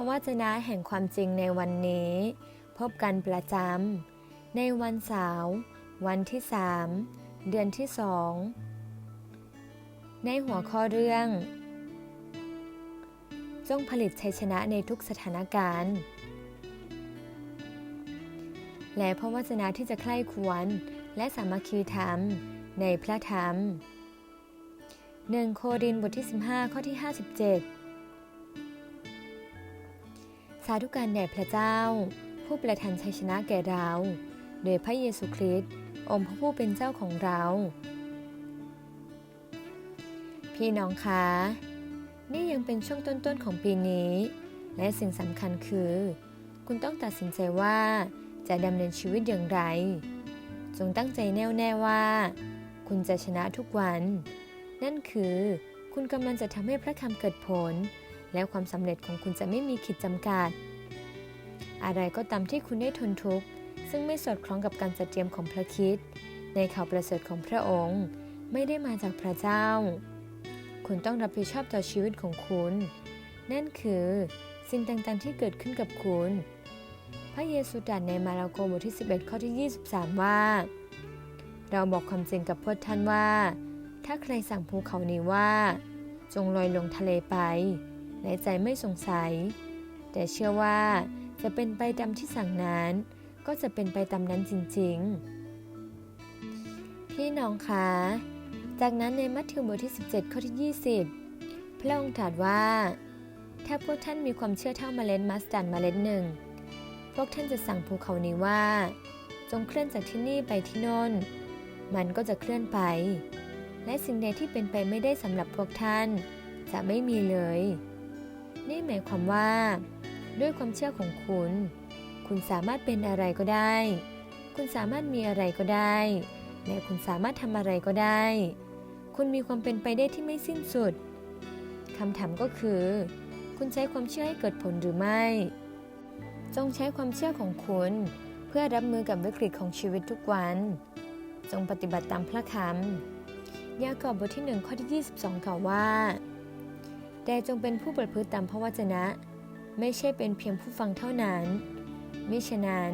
ระวจนะแห่งความจริงในวันนี้ พบกันประจำในวันเสาร์วันที่สามเดือนที่สองในหัวข้อเรื่อง จงผลิตชัยชนะในทุกสถานการณ์ และพระวจนะที่จะใคร่ควรและสามัคคีธรรมในพระธรรม 1 โครินธ์บทที่ 15 ข้อที่ 57 สาธุการแด่พระเจ้า ผู้ประทานชัยชนะแก่เรา โดยพระเยซูคริสต์องค์พระผู้เป็นเจ้าของเรา พี่น้องคะนี่ยังเป็นช่วงต้นๆของปีนี้ และสิ่งสำคัญคือ คุณต้องตัดสินใจว่าจะดำเนินชีวิตอย่างไร จงตั้งใจแน่วแน่ว่า คุณจะชนะทุกวัน นั่นคือ คุณกำลังจะทำให้พระคำเกิดผล และความสำเร็จของคุณจะไม่มีขีดจำกัด อะไรก็ตามที่คุณได้ทนทุกข์ ซึ่งไม่สอดคล้องกับการจัดเตรียมของพระคิด ในข่าวประเสริฐของพระองค์ ไม่ได้มาจากพระเจ้า คุณต้องรับผิดชอบต่อชีวิตของคุณ นั่นคือสิ่งต่างๆที่เกิดขึ้นกับคุณ พระเยซูตรัสในมาระโกบทที่ 11 ข้อที่ 23 ว่า เราบอกความจริงกับพวกท่านว่า ถ้าใครสั่งภูเขานี้ว่า จงลอยลงทะเลไป ในใจไม่สงสัย แต่เชื่อว่าจะเป็นไปตามที่สั่งนั้น ก็จะเป็นไปตามนั้นจริงๆ พี่น้องคะ จากนั้นในมัทธิวบทที่ 17 ข้อที่ 20 พระองค์ตรัสว่า ถ้าพวกท่านมีความเชื่อเท่าเมล็ดมัสตาร์ดเมล็ดหนึ่ง พวกท่านจะสั่งภูเขานี้ว่า จงเคลื่อนจากที่นี่ไปที่โน่น มันก็จะเคลื่อนไป และสิ่งใดที่เป็นไปไม่ได้สำหรับพวกท่าน จะไม่มีเลย นี่หมายความว่า ด้วยความเชื่อของคุณ คุณสามารถเป็นอะไรก็ได้ คุณสามารถมีอะไรก็ได้ และคุณสามารถทำอะไรก็ได้ คุณมีความเป็นไปได้ที่ไม่สิ้นสุดคำถามก็คือ คุณใช้ความเชื่อให้เกิดผลหรือไม่ จงใช้ความเชื่อของคุณ เพื่อรับมือกับวิกฤตของชีวิตทุกวัน จงปฏิบัติตามพระคำยากอบบทที่หนึ่งข้อที่ 22กล่าวว่า แต่จงเป็นผู้ประพฤติตามพระวจนะ ไม่ใช่เป็นเพียงผู้ฟังเท่านั้น มิฉะนั้น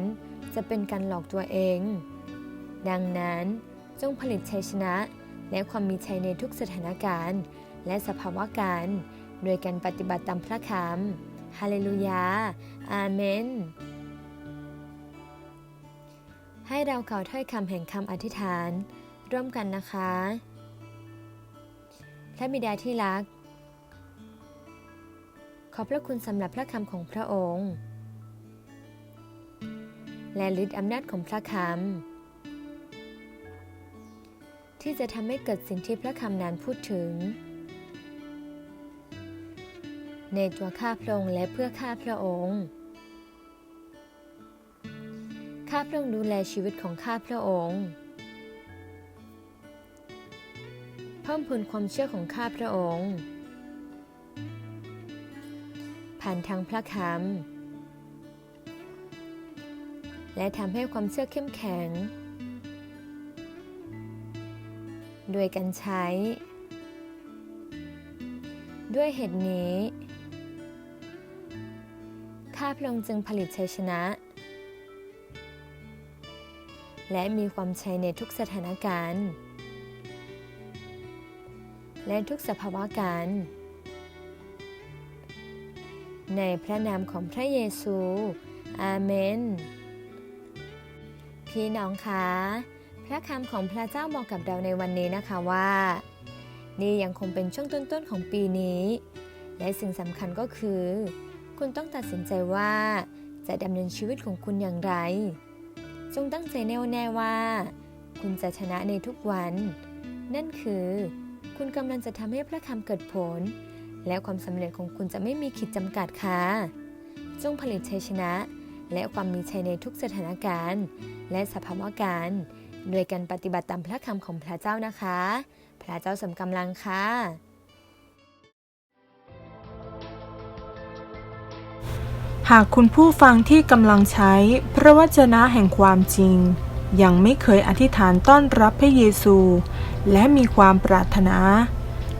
จะเป็นการหลอกตัวเอง ดังนั้นจงผลิตชัยชนะ และความมีชัยในทุกสถานการณ์ และสภาวะการ โดยการปฏิบัติตามพระคำฮาเลลูยา อาเมน ให้เราเข่าถ้อยคำแห่งคำอธิษฐาน ร่วมกันนะคะ พระบิดาที่รัก ขอบพระคุณสำหรับพระคำของพระองค์ และฤทธิ์อำนาจของพระคำที่จะทำให้เกิดสิ่งที่พระคำนั้นพูดถึง ในตัวข้าพระองค์และเพื่อข้าพระองค์ข้าพระองค์ดูแลชีวิตของข้าพระองค์เพิ่มพูนความเชื่อของข้าพระองค์ ผ่านทางพระคำและทำให้ความเชื่อเข้มแข็ง โดยการใช้ ด้วยเหตุนี้ ข้าพระองค์จึงผลิตชัยชนะ และมีความชัยในทุกสถานการณ์ และทุกสภาวะการ ในพระนามของพระเยซู อาเมน พี่น้องคะ พระคำของพระเจ้าบอกกับเราในวันนี้นะคะว่า นี่ยังคงเป็นช่วงต้นๆของปีนี้ และสิ่งสำคัญก็คือ คุณต้องตัดสินใจว่าจะดำเนินชีวิตของคุณอย่างไร จงตั้งใจแน่วแน่ว่า คุณจะชนะในทุกวัน นั่นคือ คุณกำลังจะทำให้พระคำเกิดผล และความสำเร็จของคุณจะไม่มีขีดจำกัดค่ะ จงผลิตชัยชนะ และความมีชัยในทุกสถานการณ์ และสภาวะการโดยการปฏิบัติตามพระคำของพระเจ้านะคะ พระเจ้าสมกำลังค่ะหากคุณผู้ฟังที่กำลังใช้พระวจนะแห่งความจริง ยังไม่เคยอธิษฐานต้อนรับพระเยซู และมีความปรารถนา